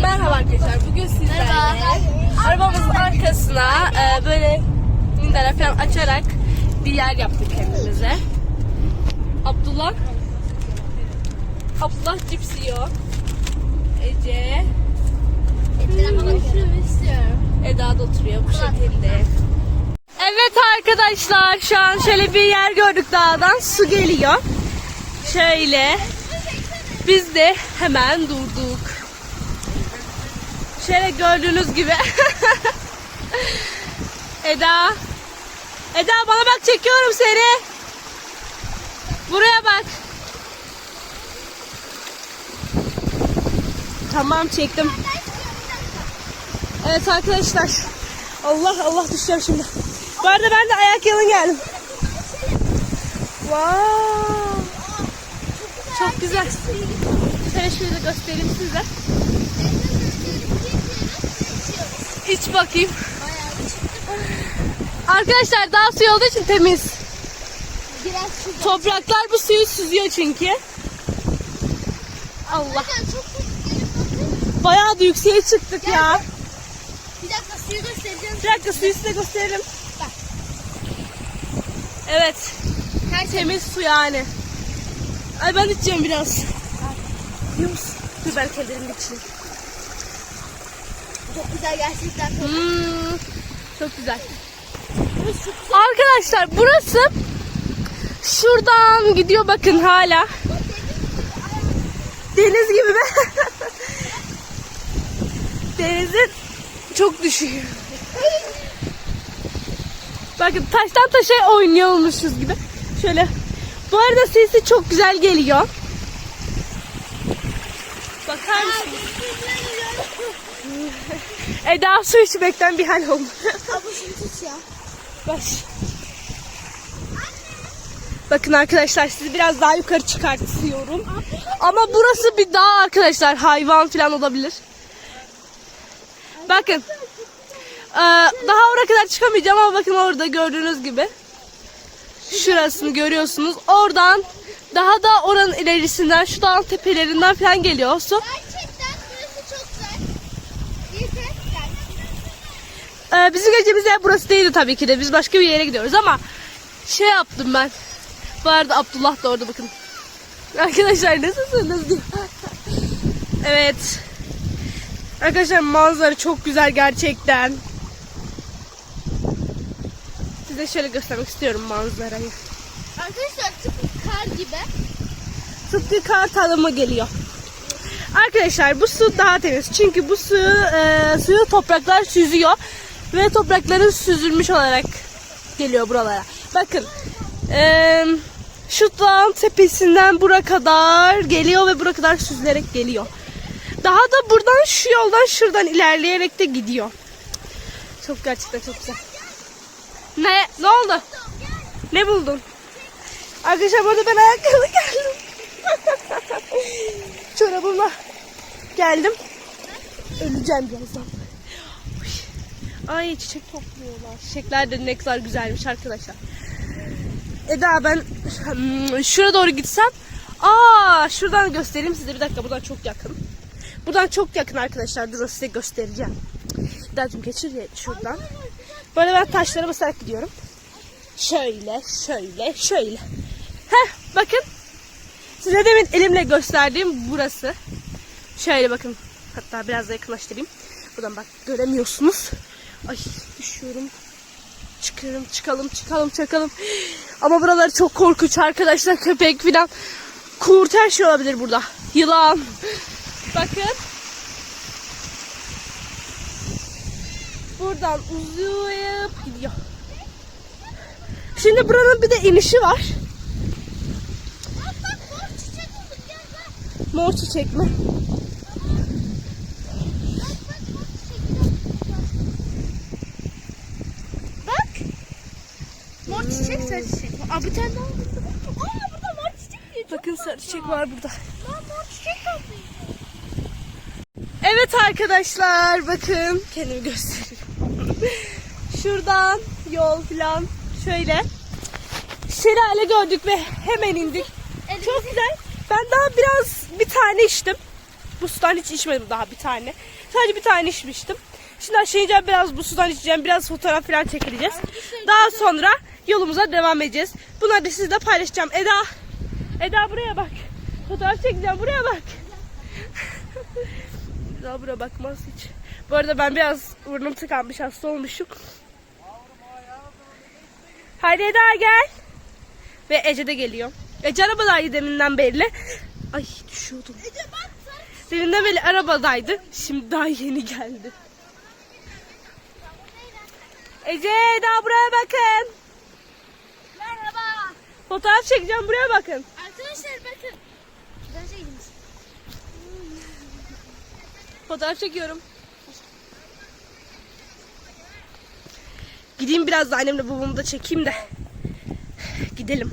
Merhaba arkadaşlar. Bugün sizlerle arabamızın arkasına e, böyle mindere falan açarak bir yer yaptık kendimize. Abdullah Abdullah cips yiyor. Ece Eda da oturuyor bu şekilde. Evet arkadaşlar şu an şöyle bir yer gördük dağdan su geliyor. Şöyle biz de hemen durduk. Şöyle gördüğünüz gibi. Eda. Eda bana bak çekiyorum seni. Buraya bak. Tamam çektim. Evet arkadaşlar. Allah Allah düşeceğim şimdi. Bu arada ben de ayak yalın geldim. Wow. Çok güzel. Şöyle şöyle göstereyim size. İç bakayım. Arkadaşlar daha suyu olduğu için temiz. Biraz Topraklar bu suyu süzüyor çünkü. Allah. Bayağı da yükseğe çıktık ya. Bir dakika suyu göstereceğim. Bir dakika suyu size gösterelim. Bak. Evet. Temiz su yani. Ay ben içeceğim biraz. Biliyor musun? Dur ben kendim içeyim. Çok güzel gerçekten. Hmm, çok güzel. Arkadaşlar burası şuradan gidiyor bakın hala. Deniz gibi be. Denizin çok düşüyor. Bakın taştan taşa oynuyormuşuz gibi. Şöyle. Bu arada sesi çok güzel geliyor. Bakar mısın? Eda su içmekten bir hal oldu. Abla şunu tut ya. Baş. Bakın arkadaşlar sizi biraz daha yukarı çıkartıyorum. Ama burası bir dağ arkadaşlar. Hayvan falan olabilir. Bakın. Ee, daha oraya kadar çıkamayacağım ama bakın orada gördüğünüz gibi. Şurasını görüyorsunuz. Oradan daha da oranın ilerisinden şu dağın tepelerinden falan geliyor su. Gerçekten burası çok güzel. Yeter. Ee, bizim gecemiz ev burası değildi tabii ki de. Biz başka bir yere gidiyoruz ama şey yaptım ben. Bu arada Abdullah da orada bakın. Arkadaşlar nasılsınız? evet. Arkadaşlar manzara çok güzel gerçekten. Size şöyle göstermek istiyorum manzarayı. Arkadaşlar tıpkı kar gibi. Tıpkı kar tadımı geliyor. Arkadaşlar bu su daha temiz. Çünkü bu su e, suyu topraklar süzüyor ve toprakların süzülmüş olarak geliyor buralara. Bakın e, şu dağın tepesinden bura kadar geliyor ve bura kadar süzülerek geliyor. Daha da buradan şu yoldan şuradan ilerleyerek de gidiyor. Çok gerçekten çok güzel. Ne? Ne oldu? Ne buldun? Arkadaşlar burada ben ayakkabı geldim. Çorabımla geldim. Öleceğim birazdan. Ay çiçek topluyorlar. Çiçekler de ne kadar güzelmiş arkadaşlar. Eda ben hmm, şuraya doğru gitsem. Aa şuradan göstereyim size bir dakika buradan çok yakın. Buradan çok yakın arkadaşlar. Dur size göstereceğim. Eda'cığım geçir ya şuradan. Böyle ben taşlara basarak gidiyorum. Şöyle, şöyle, şöyle. Heh, bakın. Size demin elimle gösterdiğim burası. Şöyle bakın. Hatta biraz da yakınlaştırayım. Buradan bak göremiyorsunuz. Ay düşüyorum. Çıkıyorum, çıkalım, çıkalım, çıkalım. Ama buralar çok korkunç arkadaşlar. Köpek falan. Kurt her şey olabilir burada. Yılan. Bakın. Buradan uzayıp gidiyor. Şimdi buranın bir de inişi var. Mor çiçek mi? Bak. Mor çiçek sarı çiçek. Aa bir tane daha buldum. Aa burada mor çiçek. Çok Bakın sarı çiçek var burada. Lan mor çiçek topluyor. Evet arkadaşlar bakın kendimi göstereyim. Şuradan yol falan şöyle şelale gördük ve hemen indik. Çok güzel. Ben daha biraz bir tane içtim. Bu sudan hiç içmedim daha bir tane. Sadece bir tane içmiştim. Şimdi aşağı ineceğim biraz bu sudan içeceğim. Biraz fotoğraf falan çekileceğiz. Daha sonra yolumuza devam edeceğiz. Bunları da sizle paylaşacağım. Eda. Eda buraya bak. Fotoğraf çekeceğim. Buraya bak. Eda buraya bakmaz hiç. Bu arada ben biraz burnum tıkanmış. Hasta olmuşum. Haydi Eda gel. Ve Ece de geliyor. Ece arabadaydı deminden beri. Ay düşüyordum. Ece bak. Deminden beri arabadaydı. Şimdi daha yeni geldi. Ece Eda buraya bakın. Merhaba. Fotoğraf çekeceğim buraya bakın. Arkadaşlar bakın. Şey gideyim. Fotoğraf çekiyorum. Gideyim biraz da annemle babamı da çekeyim de. Gidelim.